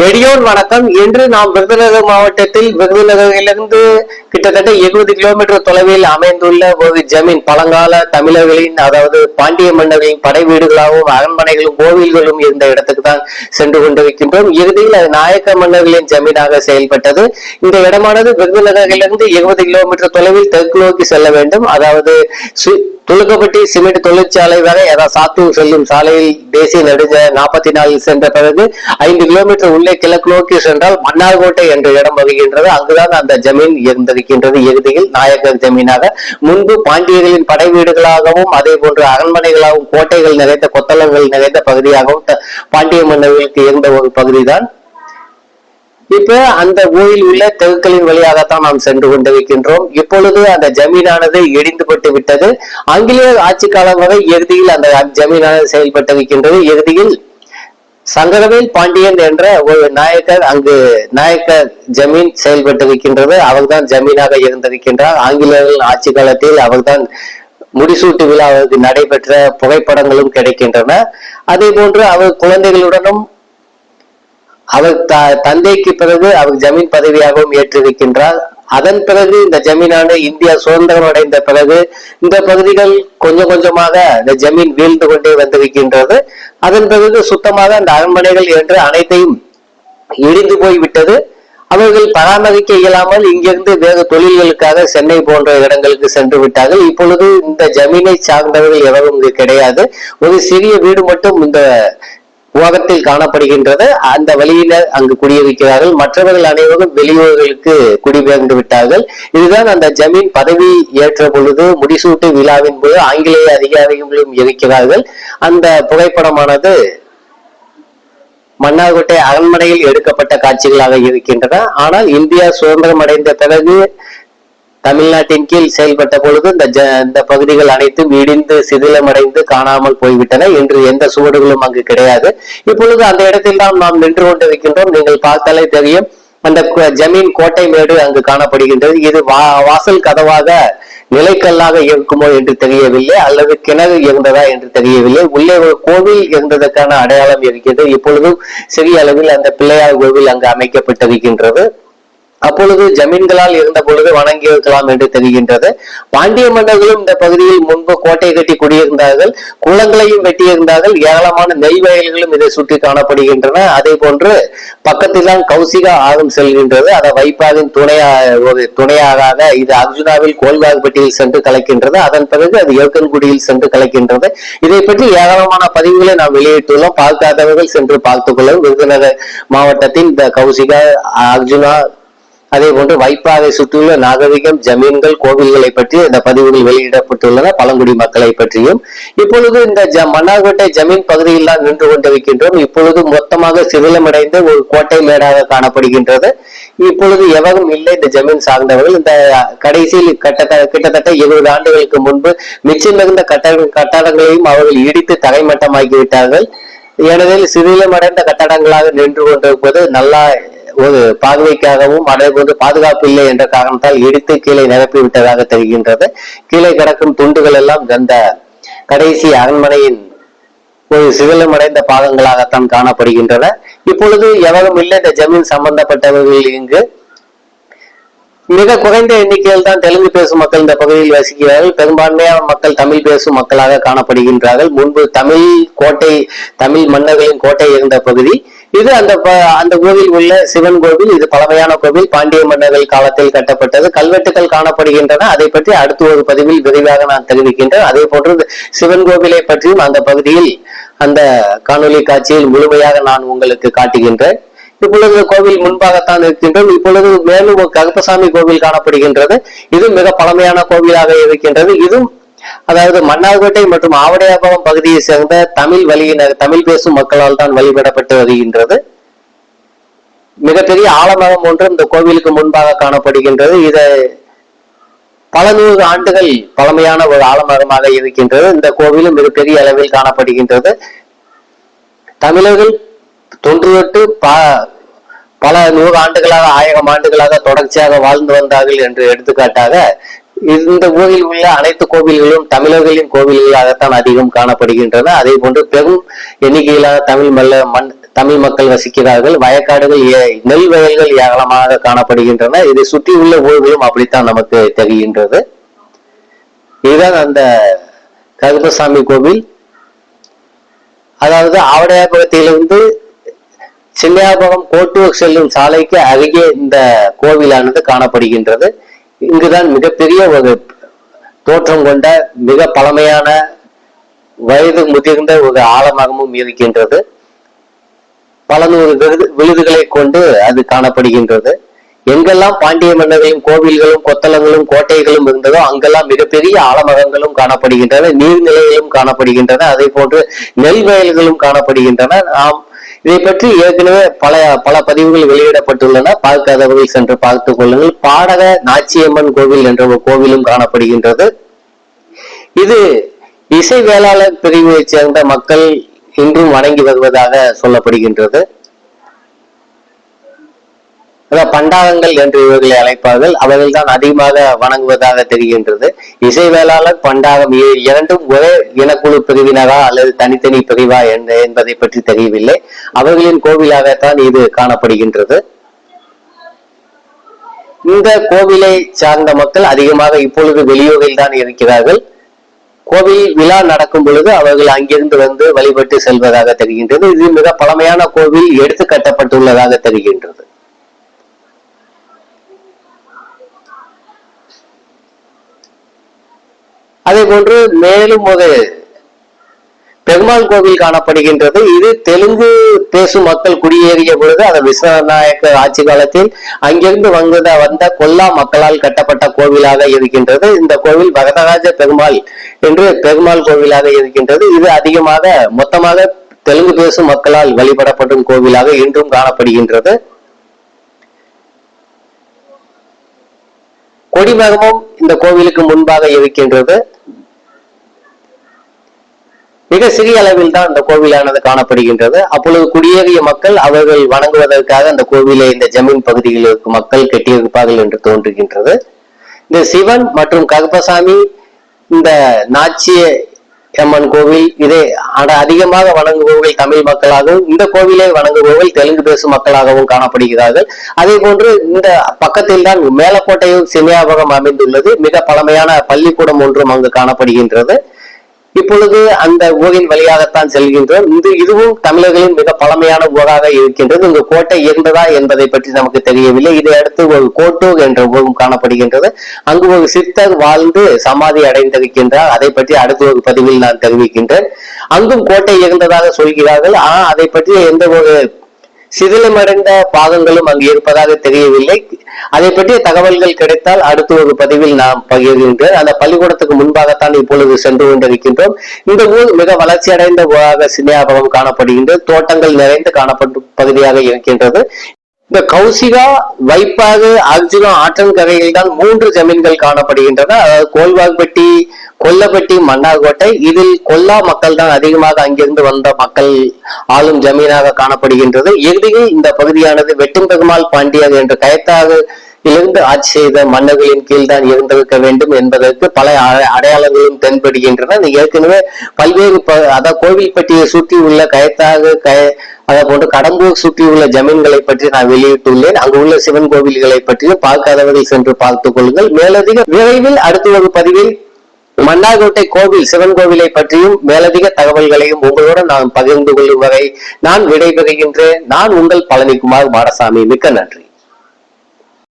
நெடியோன் வணக்கம். இன்று நாம் விருதுநகர் மாவட்டத்தில் விருதுநகரிலிருந்து கிட்டத்தட்ட இருபது கிலோமீட்டர் தொலைவில் அமைந்துள்ள ஒரு ஜமீன் பழங்கால தமிழர்களின் அதாவது பாண்டிய மன்னர்களின் படை வீடுகளாகவும் அரண்மனைகளும் கோவில்களும் இருந்த இடத்துக்கு தான் சென்று கொண்டிருக்கின்றோம். இறுதியில் அது நாயக்க மன்னர்களின் ஜமீனாக செயல்பட்டது. இந்த இடமானது விருதுநகரிலிருந்து இருபது கிலோமீட்டர் தொலைவில் தெற்கு நோக்கி செல்ல வேண்டும். அதாவது துளுக்கப்பட்டி சிமெண்ட் தொழிற்சாலை வரை அதாவது சாத்தூர் செல்லும் சாலையில் தேசிய நெடுஞ்ச நாற்பத்தி நாலில் சென்ற பிறகு ஐந்து கிலோமீட்டர் உள்ளே கிழக்கு நோக்கி சென்றால் மன்னார்கோட்டை என்ற இடம் வருகின்றது. அங்குதான் அந்த ஜமீன் இருந்திருக்கின்றது. இறுதியில் நாயக்கர் ஜமீனாக முன்பு பாண்டியர்களின் படை வீடுகளாகவும் அதே போன்று அரண்மனைகளாகவும் கோட்டைகள் நிறைந்த கொத்தளங்கள் நிறைந்த பகுதியாகவும் த- பாண்டிய மன்னர்களுக்கு இருந்த ஒரு பகுதிதான். இப்ப அந்த ஊரில் உள்ள தெருக்களின் வழியாகத்தான் நாம் சென்று கொண்டிருக்கின்றோம். இப்பொழுது அந்த ஜமீனானது இடிந்துபட்டு விட்டது. ஆங்கிலேயர் ஆட்சி காலம் வரை இறுதியில் அந்த ஜமீனானது செயல்பட்டிருக்கின்றது. இறுதியில் சங்கரவேல் பாண்டியன் என்ற ஒரு நாயக்கர் அங்கு நாயக்கர் ஜமீன் செயல்பட்டிருக்கின்றது. அவர்தான் ஜமீனாக இருந்திருக்கின்றார். ஆங்கிலேயர்கள் ஆட்சி காலத்தில் அவர்தான் முடிசூட்டு விழா அவருக்கு நடைபெற்ற புகைப்படங்களும் கிடைக்கின்றன. அதே போன்று அவர் குழந்தைகளுடனும் அவர் த- தந்தைக்கு பிறகு அவர் ஜமீன் பதவியாகவும் ஏற்றிருக்கின்றார். அதன் பிறகு இந்த ஜமீனானது இந்தியா சுதந்திரம் அடைந்த பிறகு இந்த பகுதிகள் கொஞ்சம் கொஞ்சமாக இந்த ஜமீன் வீழ்ந்து கொண்டே வந்திருக்கின்றது. அதன் பிறகு சுத்தமாக அந்த அரண்மனைகள் என்று அனைத்தையும் இடிந்து போய்விட்டது. அவர்கள் பராமரிக்க இயலாமல் இங்கிருந்து வேறு தொழில்களுக்காக சென்னை போன்ற இடங்களுக்கு சென்று விட்டார்கள். இப்பொழுது இந்த ஜமீனை சார்ந்தவர்கள் எவரும் இங்கு கிடையாது. ஒரு சிறிய வீடு மட்டும் இந்த உலகத்தில் காணப்படுகின்றது. அந்த வழியில அங்கு குடியிருக்கிறார்கள். மற்றவர்கள் அனைவரும் வெளியூர்களுக்கு குடிபெயர்ந்து விட்டார்கள். இதுதான் அந்த ஜமீன் பதவி ஏற்ற பொழுது முடிசூட்டு விழாவின் போது ஆங்கிலேய அதிகாரிகளும் இருக்கிறார்கள். அந்த புகைப்படமானது மன்னார்கோட்டை அரண்மனையில் எடுக்கப்பட்ட காட்சிகளாக இருக்கின்றன. ஆனால் இந்தியா சுதந்திரம் அடைந்த பிறகு தமிழ்நாட்டின் கீழ் செயல்பட்ட பொழுது இந்த ஜ இந்த பகுதிகள் அனைத்தும் இடிந்து சிதிலமடைந்து காணாமல் போய்விட்டன. இன்று எந்த சுவடுகளும் அங்கு கிடையாது. இப்பொழுது அந்த இடத்தில் தான் நாம் நின்று கொண்டிருக்கின்றோம். நீங்கள் பார்த்தாலே தெரியும் அந்த ஜமீன் கோட்டை மேடு அங்கு காணப்படுகின்றது. இது வா வாசல் கதவாக நிலைக்கல்லாக இருக்குமோ என்று தெரியவில்லை அல்லது கிணறு இருந்ததா என்று தெரியவில்லை. உள்ளே ஒரு கோவில் இருந்ததற்கான அடையாளம் இருக்கின்றது. இப்பொழுதும் சிறிய அளவில் அந்த பிள்ளையார் கோவில் அங்கு அமைக்கப்பட்டிருக்கின்றது. அப்பொழுது ஜமீன்களால் இருந்த பொழுது வணங்கியிருக்கலாம் என்று தெரிகின்றது. பாண்டிய மன்னர்களும் இந்த பகுதியில் முன்பு கோட்டை கட்டி குடியிருந்தார்கள் குளங்களையும் வெட்டியிருந்தார்கள் ஏராளமான நெல் வயல்களும் இதை சுற்றி காணப்படுகின்றன. அதே போன்று பக்கத்தில் தான் கௌசிகா ஆறும் செல்கின்றது. அதை வைப்பாவின் துணையா ஒரு துணையாக இது அர்ஜுனாவில் கோல்வாகுப்பட்டியில் சென்று கலக்கின்றது. அதன் பிறகு அது ஏற்கன்குடியில் சென்று கலக்கின்றது. இதை பற்றி ஏராளமான பதிவுகளை நாம் வெளியிட்டுள்ளோம். பார்க்காதவர்கள் சென்று பார்த்துக் கொள்ளவும். விருதுநகர் மாவட்டத்தின் இந்த கௌசிகா அர்ஜுனா அதே போன்று வைப்பாவை சுற்றியுள்ள நாகரிகம் ஜமீன்கள் கோவில்களை பற்றி இந்த பதிவுகள் வெளியிடப்பட்டுள்ளன பழங்குடி மக்களை பற்றியும். இப்பொழுது இந்த ஜ மன்னார்கோட்டை ஜமீன் பகுதியில் தான் நின்று கொண்டிருக்கின்றோம். இப்பொழுது மொத்தமாக சிதிலமடைந்த ஒரு கோட்டை மேடாக காணப்படுகின்றது. இப்பொழுது எவரும் இல்லை இந்த ஜமீன் சார்ந்தவர்கள். இந்த கடைசியில் கட்ட கிட்டத்தட்ட இருபது ஆண்டுகளுக்கு முன்பு மிச்சம் மிகுந்த கட்ட கட்டடங்களையும் அவர்கள் இடித்து தரைமட்டமாக்கி விட்டார்கள் ஏனெனில் சிதிலமடைந்த கட்டடங்களாக நின்று கொண்டிருப்பது நல்லா ஒரு பார்வைக்காகவும் அதே போன்று பாதுகாப்பு இல்லை என்ற காரணத்தால் இடித்து கீழே நிரப்பி விட்டதாக தெரிகின்றது. கீழே கிடக்கும் துண்டுகள் எல்லாம் அந்த கடைசி அரண்மனையின் ஒரு சிதிலமடைந்த பாகங்களாகத்தான் காணப்படுகின்றன. இப்பொழுது எவரும் இல்லை இந்த ஜமீன் சம்பந்தப்பட்டவர்கள் இங்கு. மிக குறைந்த எண்ணிக்கையில் தான் தெலுங்கு பேசும் மக்கள் இந்த பகுதியில் வசிக்கிறார்கள். பெரும்பான்மையான மக்கள் தமிழ் பேசும் மக்களாக காணப்படுகின்றார்கள். முன்பு தமிழ் கோட்டை தமிழ் மன்னர்களின் கோட்டை இருந்த பகுதி. இது அந்த அந்த கோவில் உள்ள சிவன் கோவில் இது பழமையான கோவில். பாண்டிய மன்னர்கள் காலத்தில் கட்டப்பட்டது. கல்வெட்டுகள் காணப்படுகின்றன. அதை பற்றி அடுத்த ஒரு பதிவில் விரிவாக நான் தெரிவிக்கின்றேன். அதே போன்று சிவன் கோவிலை பற்றியும் அந்த பகுதியில் அந்த காணொளி காட்சியில் முழுமையாக நான் உங்களுக்கு காட்டுகின்றேன். இப்பொழுது கோவில் முன்பாகத்தான் இருக்கின்றோம். இப்பொழுது மேலும் கருப்பசாமி கோவில் காணப்படுகின்றது. இது மிக பழமையான கோவிலாக இருக்கின்றது. இதுவும் அதாவது மன்னார்கோட்டை மற்றும் ஆவடையாபுரம் பகுதியை சேர்ந்த தமிழ் வழியினர் தமிழ் பேசும் மக்களால் தான் வழிபடப்பட்டு வருகின்றது. மிகப்பெரிய ஆலமரம் ஒன்று இந்த கோவிலுக்கு முன்பாக காணப்படுகின்றது. இதை பல நூறு ஆண்டுகள் பழமையான ஒரு ஆலமரமாக இருக்கின்றது. இந்த கோவிலும் மிகப்பெரிய அளவில் காணப்படுகின்றது. தமிழர்கள் தொன்று தொட்டு ப பல நூறு ஆண்டுகளாக ஆயிரம் ஆண்டுகளாக தொடர்ச்சியாக வாழ்ந்து வந்தார்கள் என்று எடுத்துக்காட்டாக இந்த ஊரில் உள்ள அனைத்து கோவில்களும் தமிழர்களின் கோவில்களாகத்தான் அதிகம் காணப்படுகின்றன. அதே போன்று பெரும் எண்ணிக்கையிலான தமிழ் மல்ல மண் தமிழ் மக்கள் வசிக்கிறார்கள். வயக்காடுகள் நெல் வயல்கள் ஏராளமாக காணப்படுகின்றன. இதை சுற்றியுள்ள ஊர்களும் அப்படித்தான் நமக்கு தெரிகின்றது. இதுதான் அந்த கருப்பசாமி கோவில். அதாவது ஆவடையாபுரத்திலிருந்து சின்னையாபுரம் கோட்டூர் செல்லும் சாலைக்கு அருகே இந்த கோவிலானது காணப்படுகின்றது. இங்குதான் மிகப்பெரிய ஒரு தோற்றம் கொண்ட மிக பழமையான வயது முதிர்ந்த ஒரு ஆலமரமும் இருக்கின்றது. பல நூறு விருது விழுதுகளை கொண்டு அது காணப்படுகின்றது. எங்கெல்லாம் பாண்டிய மன்னர்களின் கோவில்களும் கொத்தளங்களும் கோட்டைகளும் இருந்ததோ அங்கெல்லாம் மிகப்பெரிய ஆலமரங்களும் காணப்படுகின்றன நீர்நிலைகளும் காணப்படுகின்றன அதே போன்று நெல் வயல்களும் காணப்படுகின்றன. நாம் இதை பற்றி ஏற்கனவே பல பல பதிவுகள் வெளியிடப்பட்டுள்ளன. பார்க்காதவர்கள் சென்று பார்த்துக் கொள்ளுங்கள். பாடக நாச்சியம்மன் கோவில் என்ற ஒரு கோவிலும் காணப்படுகின்றது. இது இசை வேளாளர் பிரிவை சேர்ந்த மக்கள் இன்றும் வணங்கி வருவதாக சொல்லப்படுகின்றது. அதாவது பண்டாரங்கள் என்று இவர்களை அழைப்பார்கள். அவர்கள் தான் அதிகமாக வணங்குவதாக தெரிகின்றது. இசை வேளாளர் பண்டாரம் இரண்டும் ஒரே இனக்குழு பிரிவினரா அல்லது தனித்தனி பிரிவா என்பதை பற்றி தெரியவில்லை. அவர்களின் கோவிலாகத்தான் இது காணப்படுகின்றது. இந்த கோவிலை சார்ந்த மக்கள் அதிகமாக இப்பொழுது வெளியூரில் தான் இருக்கிறார்கள். கோவில் விழா நடக்கும் பொழுது அவர்கள் அங்கிருந்து வந்து வழிபட்டு செல்வதாக தெரிகின்றது. இது மிக பழமையான கோவில் எடுத்து கட்டப்பட்டுள்ளதாக தெரிகின்றது. அதே போன்று மேலும் ஒரு பெருமாள் கோவில் காணப்படுகின்றது. இது தெலுங்கு பேசும் மக்கள் குடியேறிய பொழுது அந்த விஸ்வநாயக்க ஆட்சி காலத்தில் அங்கிருந்து வந்த வந்த கொல்லா மக்களால் கட்டப்பட்ட கோவிலாக இருக்கின்றது. இந்த கோவில் வரதராஜ பெருமாள் என்று பெருமாள் கோவிலாக இருக்கின்றது. இது அதிகமாக மொத்தமாக தெலுங்கு பேசும் மக்களால் வழிபடப்படும் கோவிலாக இன்றும் காணப்படுகின்றது. கொடிமகமும் இந்த கோவிலுக்கு முன்பாக இருக்கின்றது. மிக சிறிய அளவில் தான் இந்த கோவிலானது காணப்படுகின்றது. அப்பொழுது குடியேறிய மக்கள் அவர்கள் வணங்குவதற்காக அந்த கோவிலை இந்த ஜமீன் பகுதியில் இருக்கும் மக்கள் கட்டியிருப்பார்கள் என்று தோன்றுகின்றது. இந்த சிவன் மற்றும் கருப்பசாமி இந்த நாச்சிய அம்மன் கோவில். இதே அட அதிகமாக வணங்குபவர்கள் தமிழ் மக்களாகவும் இந்த கோவிலை வணங்குபவர்கள் தெலுங்கு பேசும் மக்களாகவும் காணப்படுகிறார்கள். அதே போன்று இந்த பக்கத்தில் தான் மேலக்கோட்டையும் சினியாபகம் அமைந்துள்ளது. மிக பழமையான பள்ளிக்கூடம் ஒன்றும் அங்கு காணப்படுகின்றது. இப்பொழுது அந்த ஊரின் வழியாகத்தான் செல்கின்றோம். இது இதுவும் தமிழர்களின் மிக பழமையான ஊராக இருக்கின்றது. இங்கு கோட்டை இருந்ததா என்பதை பற்றி நமக்கு தெரியவில்லை. இதை அடுத்து ஒரு கோட்டூர் என்ற ஊரும் காணப்படுகின்றது. அங்கு ஒரு சித்தர் வாழ்ந்து சமாதி அடைந்திருக்கின்றார். அதை பற்றி அடுத்த ஒரு பதிவில் நான் தெரிவிக்கின்றேன். அங்கும் கோட்டை இருந்ததாக சொல்கிறார்கள். ஆனால் அதை பற்றி எந்த ஒரு சிதிலமடைந்த பாகங்களும் அங்கு இருப்பதாக தெரியவில்லை. அதை பற்றிய தகவல்கள் கிடைத்தால் அடுத்த ஒரு பதிவில் நாம் பகிர்கின்றேன் அந்த பள்ளிக்கூடத்துக்கு முன்பாகத்தான் இப்பொழுது சென்று கொண்டிருக்கின்றோம். இந்த ஊர் மிக வளர்ச்சி அடைந்த ஊராக சினியாபகம் காணப்படுகின்றது. தோட்டங்கள் நிறைந்து காணப்படும் பகுதியாக இருக்கின்றது. இந்த கௌசிகா வைப்பாது அர்ஜுனம் ஆற்றன் கரையில் தான் மூன்று ஜமீன்கள் காணப்படுகின்றன. அதாவது கோல்வாக்பட்டி கொல்லப்பட்டி மன்னார்கோட்டை. இதில் கொல்லா மக்கள் தான் அதிகமாக அங்கிருந்து வந்த மக்கள் ஆளும் ஜமீனாக காணப்படுகின்றது. இறுதியில் இந்த பகுதியானது வெட்டும் பெருமாள் பாண்டியர் என்ற கயத்தாக இருந்து ஆட்சி செய்த மன்னர்களின் கீழ் தான் இருந்திருக்க வேண்டும் என்பதற்கு பல அடையாளங்களும் தென்படுகின்றன. ஏற்கனவே பல்வேறு ப- அதாவது கோவில்பட்டியை சுற்றி உள்ள கயத்தாக கய அதை போன்று கடம்பூர் சுற்றியுள்ள ஜமீன்களை பற்றி நான் வெளியிட்டுள்ளேன். அங்கு உள்ள சிவன் கோவில்களை பற்றியும் பார்க்காதவர்கள் சென்று பார்த்துக் கொள்ளுங்கள். மேலதிக விரைவில் அடுத்த ஒரு பதிவில் மன்னார்கோட்டை கோவில் சிவன் கோவிலை பற்றியும் மேலதிக தகவல்களையும் உங்களுடன் நான் பகிர்ந்து கொள்ளும் வரை நான் விடைபெறுகின்றேன். நான் உங்கள் பழனிக்குமார் மாடசாமி. மிக்க நன்றி.